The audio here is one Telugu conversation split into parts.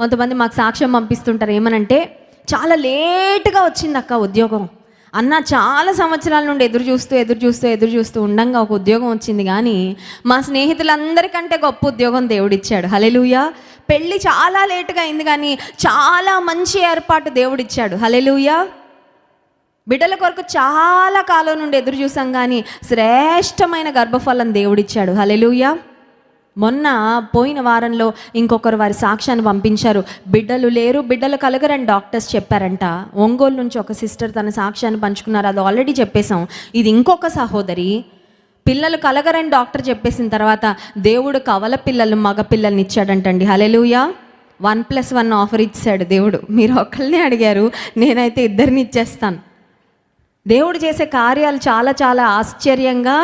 కొంతమంది మాకు సాక్ష్యం పంపిస్తుంటారు. ఏమనంటే చాలా లేటుగా వచ్చింది అక్క ఉద్యోగం. అన్న చాలా సంవత్సరాల నుండి ఎదురు చూస్తూ ఎదురు చూస్తూ ఎదురు చూస్తూ ఉండంగా ఒక ఉద్యోగం వచ్చింది. కానీ మా స్నేహితులందరికంటే గొప్ప ఉద్యోగం దేవుడిచ్చాడు. హలెలుయా పెళ్ళి చాలా లేటుగా అయింది కానీ చాలా మంచి ఏర్పాటు దేవుడిచ్చాడు. హలెలుయా బిడ్డల కొరకు చాలా కాలం నుండి ఎదురు చూసాం కానీ శ్రేష్టమైన గర్భఫలం దేవుడిచ్చాడు. హలెలుయా మొన్న పోయిన వారంలో ఇంకొకరు వారి సాక్ష్యాన్ని పంపించారు. బిడ్డలు లేరు బిడ్డలు కలగరని డాక్టర్స్ చెప్పారంట. ఒంగోలు నుంచి ఒక సిస్టర్ తన సాక్ష్యాన్ని పంచుకున్నారు. అది ఆల్రెడీ చెప్పేశాం. ఇది ఇంకొక సహోదరి. పిల్లలు కలగరని డాక్టర్ చెప్పేసిన తర్వాత దేవుడు కవల పిల్లలు మగ పిల్లల్ని ఇచ్చాడంటండి. Hallelujah one plus one offer ఇచ్చాడు దేవుడు. మీరు ఒకళ్ళనే అడిగారు. నేనైతే ఇద్దరిని ఇచ్చేస్తాను. దేవుడు చేసే కార్యాలు చాలా చాలా ఆశ్చర్యంగా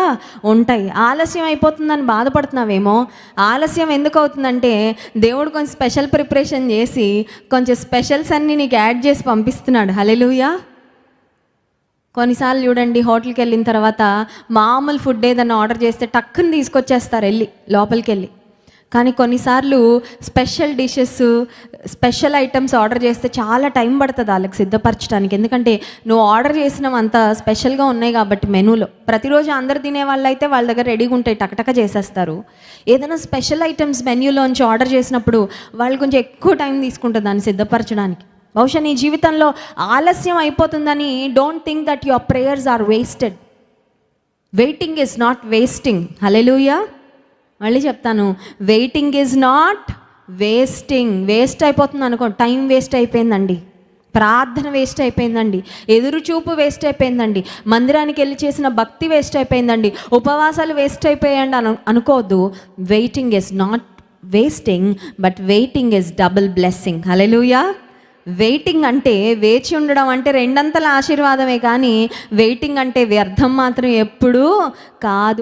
ఉంటాయి. ఆలస్యం అయిపోతుందని బాధపడుతున్నావేమో? ఆలస్యం ఎందుకు అవుతుందంటే దేవుడు కొంచెం స్పెషల్ ప్రిపరేషన్ చేసి కొంచెం స్పెషల్స్ అన్నీ నీకు యాడ్ చేసి పంపిస్తున్నాడు. హలెలుయా కొన్నిసార్లు చూడండి హోటల్కి వెళ్ళిన తర్వాత మామూలు ఫుడ్ ఏదైనా ఆర్డర్ చేస్తే టక్కుని తీసుకొచ్చేస్తారు వెళ్ళి లోపలికి వెళ్ళి కానీ కొన్నిసార్లు special dishes special items order చేస్తే చాలా టైం పడుతుంది వాళ్ళకి సిద్ధపరచడానికి. ఎందుకంటే నువ్వు ఆర్డర్ చేసినవంతా స్పెషల్గా ఉన్నాయి కాబట్టి మెనూలో. ప్రతిరోజు అందరు తినే వాళ్ళు అయితే వాళ్ళ దగ్గర రెడీగా ఉంటాయి టకటక చేసేస్తారు. ఏదైనా స్పెషల్ ఐటమ్స్ మెన్యూలోంచి ఆర్డర్ చేసినప్పుడు వాళ్ళు కొంచెం ఎక్కువ టైం తీసుకుంటుంది దాన్ని సిద్ధపరచడానికి. బహుశా నీ జీవితంలో ఆలస్యం అయిపోతుందని don't think that your prayers are wasted waiting is not wasting hallelujah మళ్ళీ చెప్తాను. Waiting is not wasting waste అయిపోతుంది అనుకో టైం వేస్ట్ అయిపోయిందండి. ప్రార్థన వేస్ట్ అయిపోయిందండి. ఎదురు చూపు వేస్ట్ అయిపోయిందండి. మందిరానికి వెళ్ళి చేసిన భక్తి వేస్ట్ అయిపోయిందండి. ఉపవాసాలు వేస్ట్ అయిపోయాయండి అను అనుకోవద్దు. Waiting is not wasting but waiting is double blessing hallelujah waiting అంటే వేచి ఉండడం అంటే రెండంతల ఆశీర్వాదమే కానీ వెయిటింగ్ అంటే వ్యర్థం మాత్రం ఎప్పుడూ కాదు.